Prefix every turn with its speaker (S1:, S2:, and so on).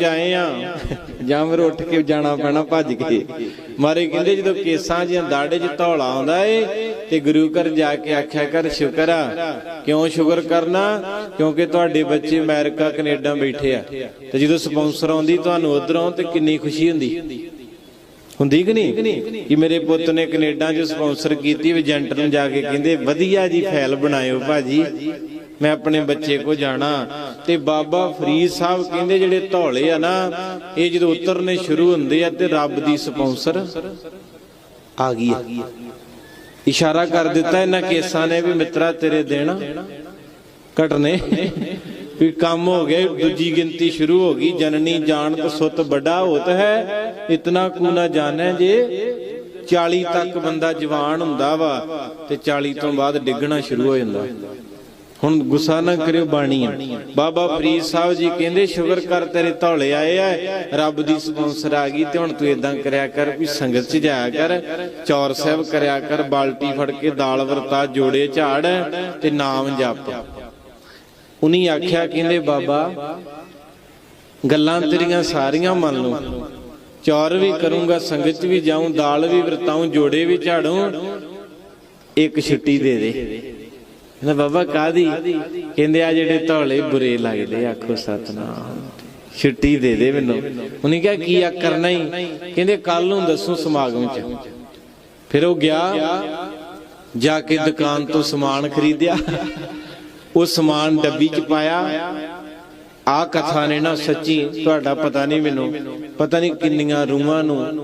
S1: ਚ ਆਏ ਆ। ਜਾਂ ਫਿਰ ਉੱਠ ਕੇ ਜਾਣਾ ਪੈਣਾ, ਭੱਜ ਕੇ। ਮਾਰੇ ਕਹਿੰਦੇ ਜਦੋਂ ਕੇਸਾਂ ਜੀਆਂ ਦਾੜੇ 'ਚ ਧੌਲਾ ਆਉਂਦਾ ਏ, ਤੇ ਗੁਰੂ ਘਰ ਜਾ ਕੇ ਆਖਿਆ ਕਰ, ਸ਼ੁਕਰ ਆ, ਕਿਉਂ ਸ਼ੁਕਰ ਕਰਨਾ? ਕਿਉਂਕਿ ਤੁਹਾਡੇ ਬੱਚੇ ਅਮਰੀਕਾ, ਕੈਨੇਡਾ ਬੈਠੇ ਆ। ਤੇ ਜਦੋਂ ਸਪਾਂਸਰ ਆਉਂਦੀ, ਤੁਹਾਨੂੰ ਉਧਰੋਂ ਤੇ ਕਿੰਨੀ ਖੁਸ਼ੀ ਹੁੰਦੀ? ਹੁੰਦੀ ਕਿ ਨਹੀਂ? ਕਿ ਮੇਰੇ ਪੁੱਤ ਨੇ ਕੈਨੇਡਾ 'ਚ ਸਪਾਂਸਰ ਕੀਤੀ, ਵੀ ਏਜੰਟ ਨੂੰ ਜਾ ਕੇ ਕਹਿੰਦੇ, ਵਧੀਆ ਜੀ ਫਾਈਲ ਬਣਾਇਓ, ਭਾਜੀ। ਮੈਂ ਆਪਣੇ ਬੱਚੇ ਕੋ ਜਾਣਾ। ਤੇ ਬਾਬਾ ਫਰੀਦ ਸਾਹਿਬ ਕਹਿੰਦੇ ਜਿਹੜੇ ਧੌਲੇ ਆ ਨਾ, ਇਹ ਜਦੋਂ ਉਤਰਨੇ ਸ਼ੁਰੂ ਹੁੰਦੇ ਆ ਤੇ ਰੱਬ ਦੀ ਸਪਾਂਸਰ ਆ ਗਈ ਆ। ਇਸ਼ਾਰਾ ਕਰ ਦਿੱਤਾ ਇਹਨਾਂ ਕੇਸਾਂ ਨੇ ਵੀ ਮਿੱਤਰਾ ਤੇਰੇ ਦੇਣ। ਘਟਨੇ ਵੀ ਕੰਮ ਹੋ ਗਿਆ, ਦੂਜੀ ਗਿਣਤੀ ਸ਼ੁਰੂ ਹੋ ਗਈ। ਜਨਨੀ ਜਾਣ ਜਾਣਤ ਸੁੱਤ ਵੱਡਾ ਹੋਤ ਹੈ, ਇਤਨਾ ਕੂ ਨਾ ਜਾਣੈ ਜੇ। 40 ਤੱਕ ਬੰਦਾ ਜਵਾਨ ਹੁੰਦਾ ਵਾ ਤੇ 40 ਤੋਂ ਬਾਅਦ ਡਿੱਗਣਾ ਸ਼ੁਰੂ ਹੋ ਜਾਂਦਾ। ਹੁਣ ਗੁੱਸਾ ਨਾ ਕਰਿਓ ਬਾਣੀ। ਬਾਬਾ ਫਰੀਦ ਸਾਹਿਬ ਜੀ ਕਹਿੰਦੇ, ਸ਼ੁਕਰ ਕਰ ਤੇਰੇ ਧੌਲੇ ਆਏ ਆ। ਰੱਬ ਦੀ ਸਪਾਂਸਰ ਆ ਗਈ ਤੇ ਹੁਣ ਤੂੰ ਇਦਾਂ ਕਰਿਆ ਕਰ ਵੀ ਸੰਗਤ ਚ ਜਾਇਆ ਕਰ। ਚੌਰ ਸਾਹਿਬ ਕਰਿਆ ਕਰ, ਬਾਲਟੀ ਫੜ ਕੇ ਦਾਲ ਵਰਤਾ, ਜੋੜੇ ਝਾੜ ਤੇ ਨਾਮ ਜਪ। ਉਨੀ ਆਖਿਆ, ਕਹਿੰਦੇ, ਬਾਬਾ, ਗੱਲਾਂ ਤੇਰੀਆਂ ਸਾਰੀਆਂ ਮੰਨ ਲੂ ਚੌਰ ਵੀ ਕਰੂੰਗਾ, ਸੰਗਤ ਚ ਵੀ ਜਾਊਂ, ਦਾਲ ਵੀ ਵਰਤਾਉਂ ਜੋੜੇ ਵੀ ਝਾੜੂ। ਇੱਕ ਛੁੱਟੀ ਦੇ ਦੇ। ਕਹਿੰਦਾ, ਬਾਬਾ ਕਾਦੀ ਕਹਿੰਦੇ, ਆ ਜਿਹੜੇ ਧੌਲੇ ਬੁਰੇ ਲੱਗਦੇ ਆਖੋ ਸਤਨਾਮ। ਛੁੱਟੀ ਦੇ ਦੇ ਮੈਨੂੰ। ਉਹਨੇ ਕਿਹਾ, ਕੀ ਆ ਕਰਨਾ ਹੀ ਕਹਿੰਦੇ ਕੱਲ ਨੂੰ ਦੱਸੂ ਸਮਾਗਮ ਚ। ਫਿਰ ਉਹ ਗਿਆ, ਜਾ ਕੇ ਦੁਕਾਨ ਤੋਂ ਸਮਾਨ ਖਰੀਦਿਆ। ਉਹ ਸਮਾਨ ਡੱਬੀ ਚ ਪਾਇਆ। ਆ ਕਥਾ ਨੇ ਨਾ ਸੱਚੀ, ਤੁਹਾਡਾ ਪਤਾ ਨਹੀਂ ਮੈਨੂੰ। ਪਤਾ ਨਹੀਂ ਕਿੰਨੀਆਂ ਰੂਹਾਂ ਨੂੰ